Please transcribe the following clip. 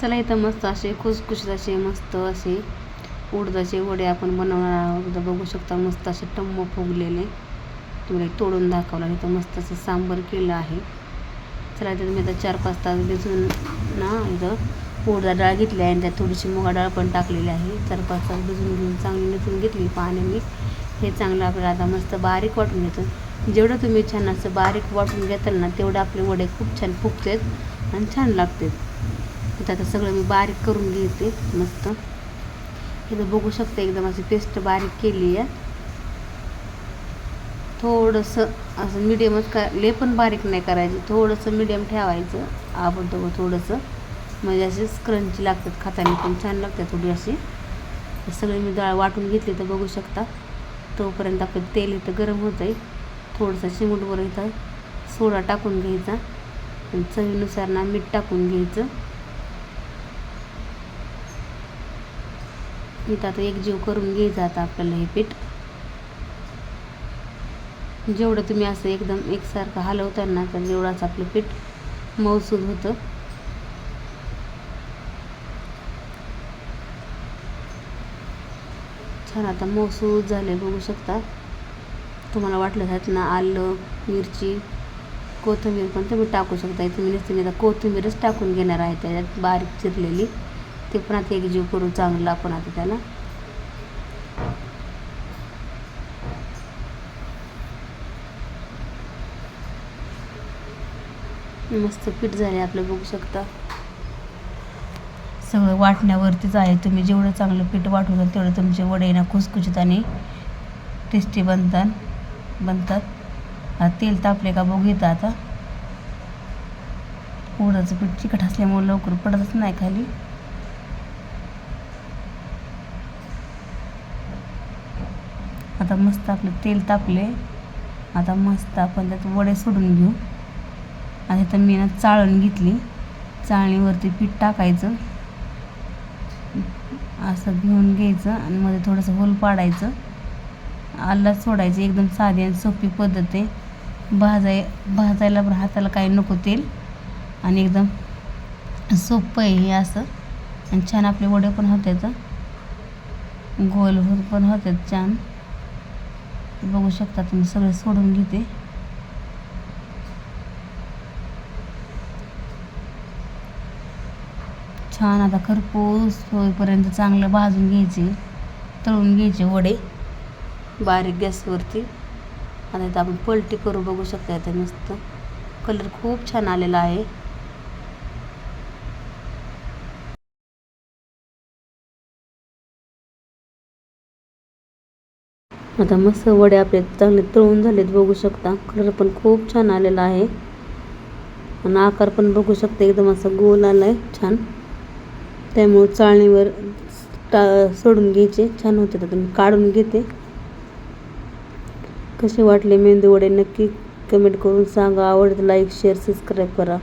चला इथं मस्त असे खुसखुशीत असे मस्त असे उडदाचे वडे आपण बनवणार आहोत. इथं बघू शकता मस्त असे टम्म फुगलेले. तुम्हाला एक तोडून दाखवला इथं मस्त असं सांबर केलं आहे. चला इथं तुम्ही आता चार पाच तास भिजून ना इथं उडदा डाळ घेतली आहे आणि त्यात थोडीशी मुगा डाळ पण टाकलेली आहे. चार पाच तास भिजून घेऊन चांगली निथून घेतली पाण्याने हे चांगलं आपल्याला आता मस्त बारीक वाटून घेतो. जेवढं तुम्ही छान असं बारीक वाटून घेताल ना तेवढं आपले वडे खूप छान फुगतात आणि छान लागतात. इथं आता सगळं मी बारीक करून घेते मस्त. इथं बघू शकते एकदम अशी पेस्ट बारीक केली आहे. थोडंसं असं मिडियमच का लेपण पण बारीक नाही करायची थोडंसं मिडियम ठेवायचं आपण तो थोडंसं. म्हणजे असे स्क्रंची लागतात खाताना पण छान लागतात थोडी अशी. सगळी सगळे मी डाळ वाटून घेतली तर बघू शकता. तोपर्यंत आपलं तेल इथं गरम होतं आहे थोडंसं चिमूटभर इथं सोडा टाकून घ्यायचा. आणि चवीनुसार ना मीठ टाकून घ्यायचं. इथं आता एकजीव करून घ्यायचं आता आपल्याला हे पीठ. जेवढं तुम्ही असं एकदम एकसारखं हलवताल ना तर जेवढाच आपलं पीठ मौसूद होतं. छान आता मौसूद झाले बघू शकता. तुम्हाला वाटलं त्यात ना आलं मिरची कोथिंबीर पण तुम्ही टाकू शकता तुम्ही मी आता कोथिंबीरच टाकून घेणार आहे त्याच्यात बारीक चिरलेली. ते पण आता एकजीव करू चांगलं आपण आता त्याला. मस्त पीठ झाले आपलं बघू शकता. सगळं वाटण्यावरतीच आहे. तुम्ही जेवढं चांगलं पीठ वाटवताल तेवढं तुमचे वडे ना खुसखुशीत आणि टेस्टी बनतात बनतात. तेल तापले का बघू येतं आता. उडाचं पीठ चिकट असल्यामुळे लवकर पडतच नाही खाली. आता मस्त आपलं तेल तापले. आता मस्त आपण त्यात वडे सोडून घेऊ. आणि तर मी ना चाळण घेतली. चाळणीवरती पीठ टाकायचं. असं घेऊन घ्यायचं आणि मध्ये थोडंसं होल पाडायचं. आल्ला सोडायचं. एकदम साधी आणि सोपी पद्धत आहे. भाजाय भाजायला पण हाताला काही नको तेल. आणि एकदम सोपं आहे हे असं. आणि छान आपले वडे पण होतात गोल होत पण होतात छान. बघू शकता तुम्ही सगळे सोडून घेते. छान आता खरपूस होईपर्यंत चांगलं भाजून घ्यायचे तळून घ्यायचे वडे बारीक गॅसवरती. आता इथं आपण पलटी करू बघू शकता इथे मस्त. कलर खूप छान आलेला आहे. आता मस्त वडे आपले चांगले तळून झालेत बघू शकता. कलर पण खूप छान आलेला आहे. आणि आकार पण बघू शकता एकदम असा गोल आला आहे छान. त्यामुळं चाळणीवर टा सोडून घ्यायचे. छान होते तर मी काढून घेते. कसे वाटले मेंदू वडे नक्की कमेंट करून सांगा. आवडतं लाईक शेअर सबस्क्राईब करा.